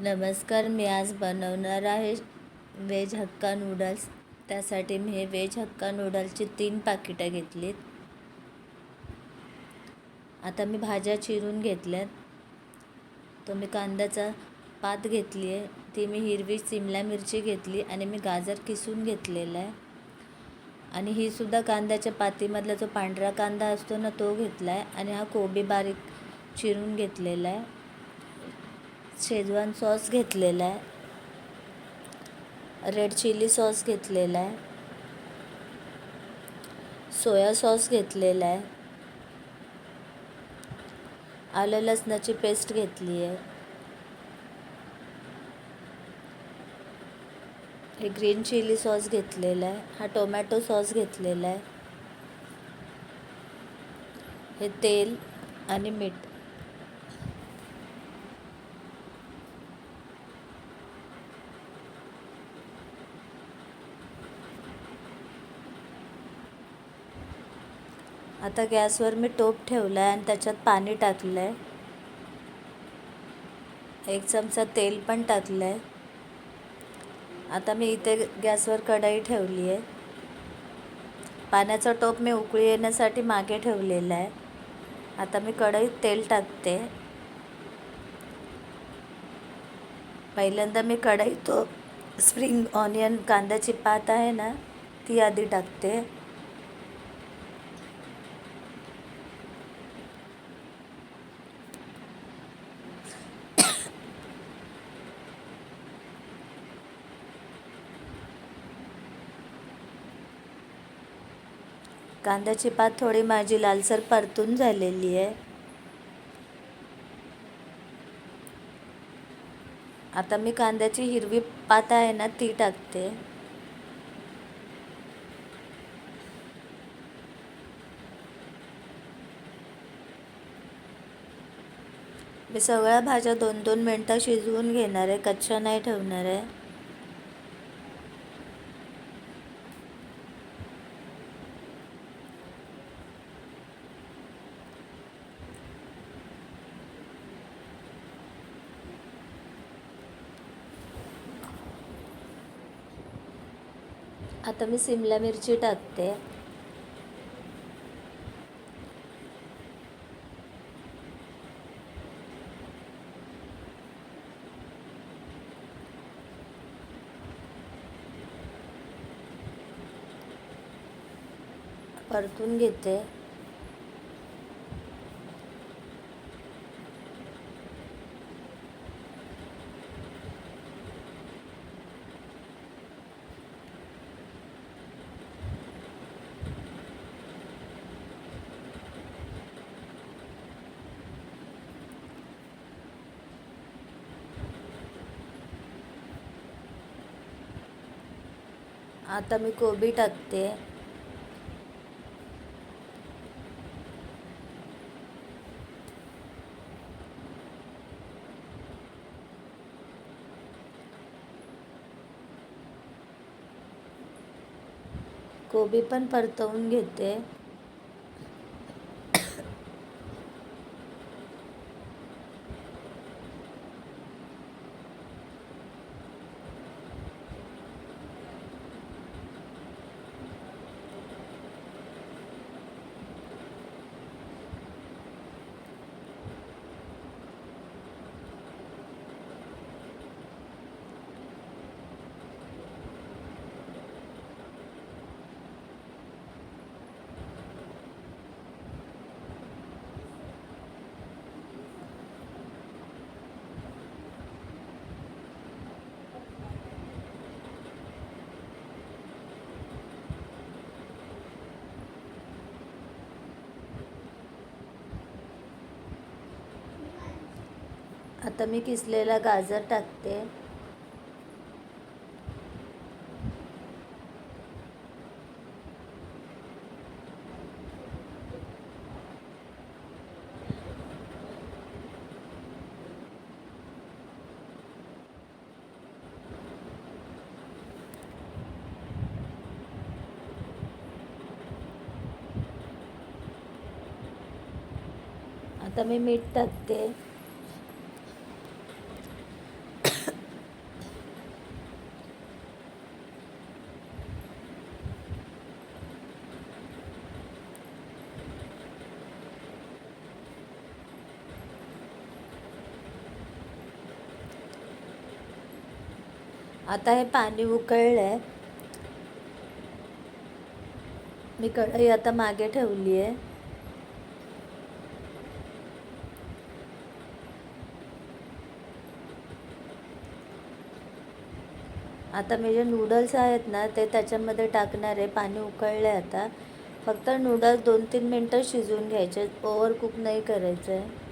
नमस्कार मी आज बनवणार आहे व्हेज हक्का नूडल्स. त्यासाठी मी हे व्हेज हक्का नूडल्सची तीन पाकिटं घेतलीत. आता मी भाज्या चिरून घेतल्यात. तो मी कांद्याचा पात घेतली आहे. ती मी हिरवी सिमला मिरची घेतली आणि मी गाजर किसून घेतलेला आहे. आणि ही सुद्धा कांद्याच्या पातीमधला जो पांढरा कांदा असतो ना तो घेतला आहे. आणि हा कोबी बारीक चिरून घेतलेला आहे. शेजवान सॉस घेतलेला आहे. रेड चिली सॉस घेतलेला आहे. सोया सॉस घेतलेला आहे. आलं लसणाची पेस्ट घेतली आहे. हे ग्रीन चिली सॉस घेतलेला आहे. हा टोमॅटो सॉस घेतलेला आहे. हे तेल आणि मीठ. आता गॅसवर मी टोप ठेवला आहे आणि त्याच्यात पाणी टाकलं आहे. एक चमचा तेल पण टाकलं आहे. आता मी इथे गॅसवर कढई ठेवली आहे. पाण्याचा टोप मी उकळी येण्यासाठी मागे ठेवलेला आहे. आता मी कढईत तेल टाकते. पहिल्यांदा मी कढई तो स्प्रिंग ऑनियन कांद्याची पात आहे ना ती आधी टाकते. कांद्याची पात थोडी माझी लालसर परतून झालेली आहे. आता मी कांद्याची हिरवी पात आहे ना ती टाकते. मी सगळ्या भाज्या दोन दोन मिनटं शिजवून घेणार आहे कच्च्या नाही ठेवणार आहे. आता मी सिमला मिरची टाकते. परतून घेते. आता मी कोबी टाकते. कोबी पण परतवून घेते. आता मी किसलेला गाजर टाकते. आता मी मीठ टाकते. आता हे पाणी उकळलं आहे मी कढई आता मागे ठेवली आहे. आता मी जे नूडल्स आहेत ना ते त्याच्यामध्ये टाकणार आहे. पाणी उकळलं आहे आता. फक्त नूडल्स दोन तीन मिनटं शिजवून घ्यायचे. ओव्हर कुक नाही करायचं आहे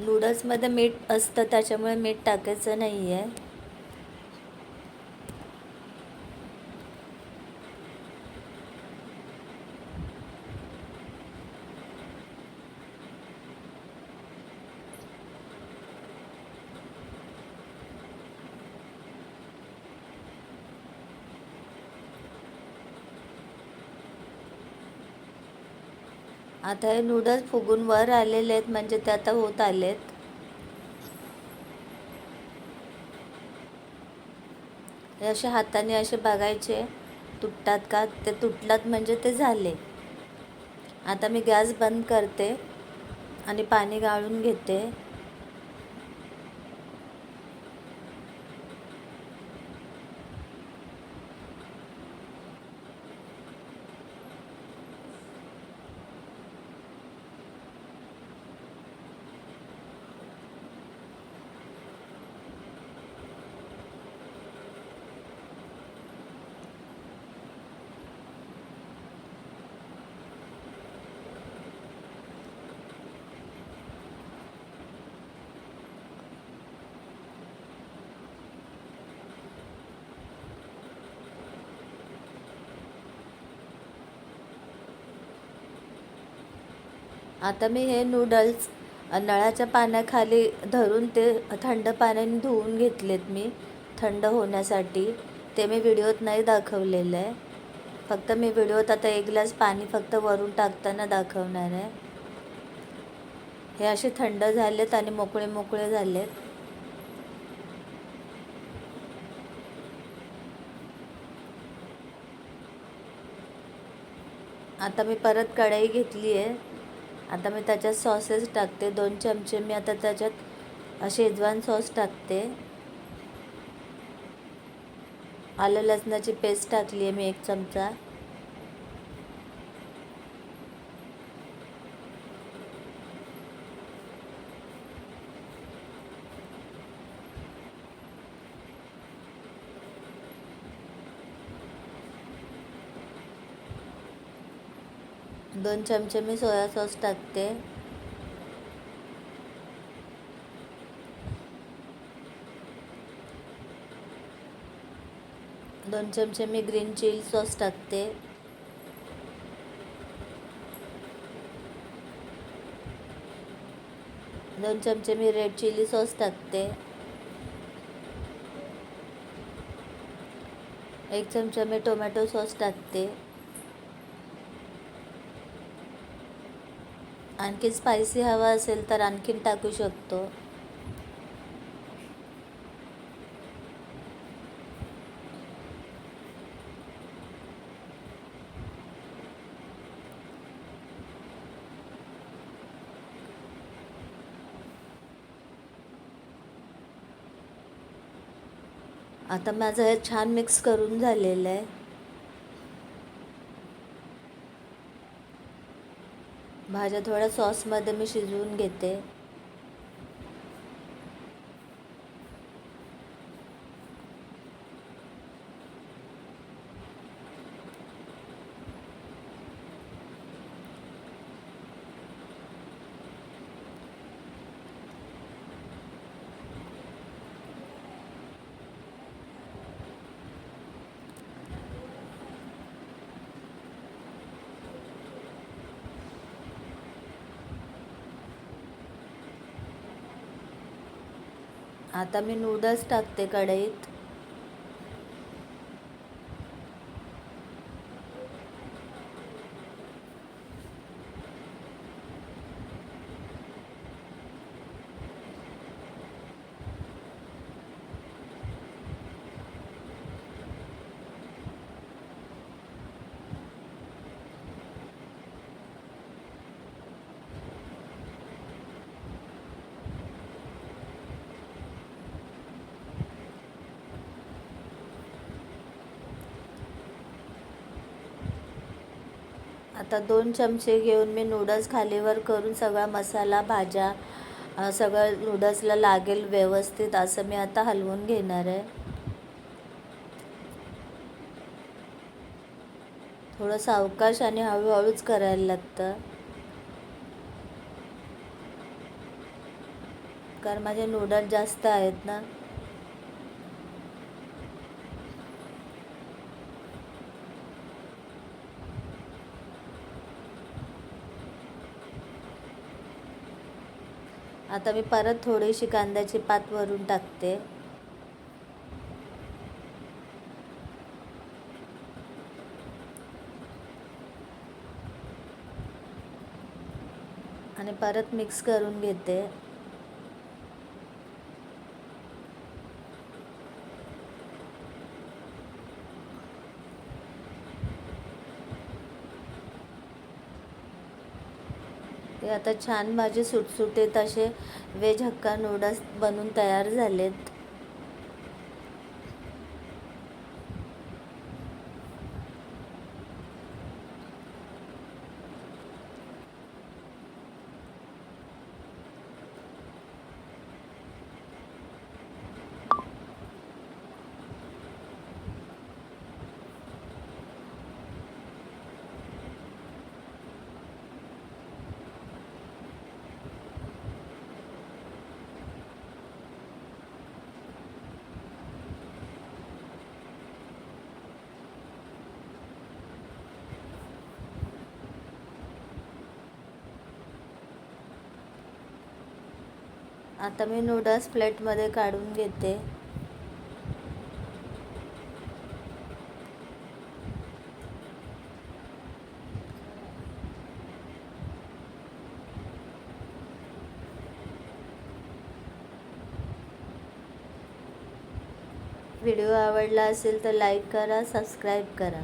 नूडल्समध्ये मीठ असतं त्याच्यामुळे मीठ टाकायचं नाही आहे आता हे नूडल्स फुगून वर आलेले आहेत म्हणजे ते आता होत आलेत. हे असे हाताने असे बघायचे तुटतात का? ते तुटलात म्हणजे ते झाले. आता मी गॅस बंद करते आणि पाणी गाळून घेते. आता मी हे नूडल्स नळाच्या पाण्याखाली धरून ते थंड पाण्याने धुवून घेतलेत मी थंड होण्यासाठी. ते मी व्हिडिओत नाही दाखवलेलं आहे. फक्त मी व्हिडिओत आता एक ग्लास पाणी फक्त वरून टाकताना दाखवणार आहे. हे असे थंड झालेत आणि मोकळे मोकळे झालेत. आता मी परत कढई घेतली आहे. आता मी त्याच्यात सॉसेस टाकते दोन चमचे मी आता त्याच्यात शेजवान सॉस टाकते. आलं लसणाची पेस्ट टाकली आहे मी एक चमचा. दोन चमचे मी सोया सॉस टाकते. दोन चमचे मी ग्रीन चिली सॉस टाकते. दोन चमचे मी रेड चिली सॉस टाकते. एक चमचा मी टोमॅटो सॉस टाकते. आणखी स्पायसी हवा असेल तर आणखीन टाकू शकतो. आता माझं हे छान मिक्स करून झालेलं आहे. भाज्या थोड्या सॉसमध्ये मी शिजवून घेते. आता मी नूडल्स टाकते कढईत. आता दोन चमचे घेऊन मी नूडल्स खालीवर करून सगळा मसाला भाज्या सगळं नूडल्सला लागेल व्यवस्थित असं मी आता हलवून घेणार आहे. थोडं सावकाश आणि हळूहळूच करायला लागतं. कारण माझे नूडल्स जास्त आहेत ना. आता मी परत थोडीशी कांद्याची पात वरून टाकते. आणि परत मिक्स करून घेते ते आता छान माझे सुटसुटीत असे वेज हक्का नूडल्स बनून तयार झालेत. आता मी नूडल्स प्लेटमध्ये काढून घेते. व्हिडिओ आवडला असेल तर लाईक करा सबस्क्राईब करा.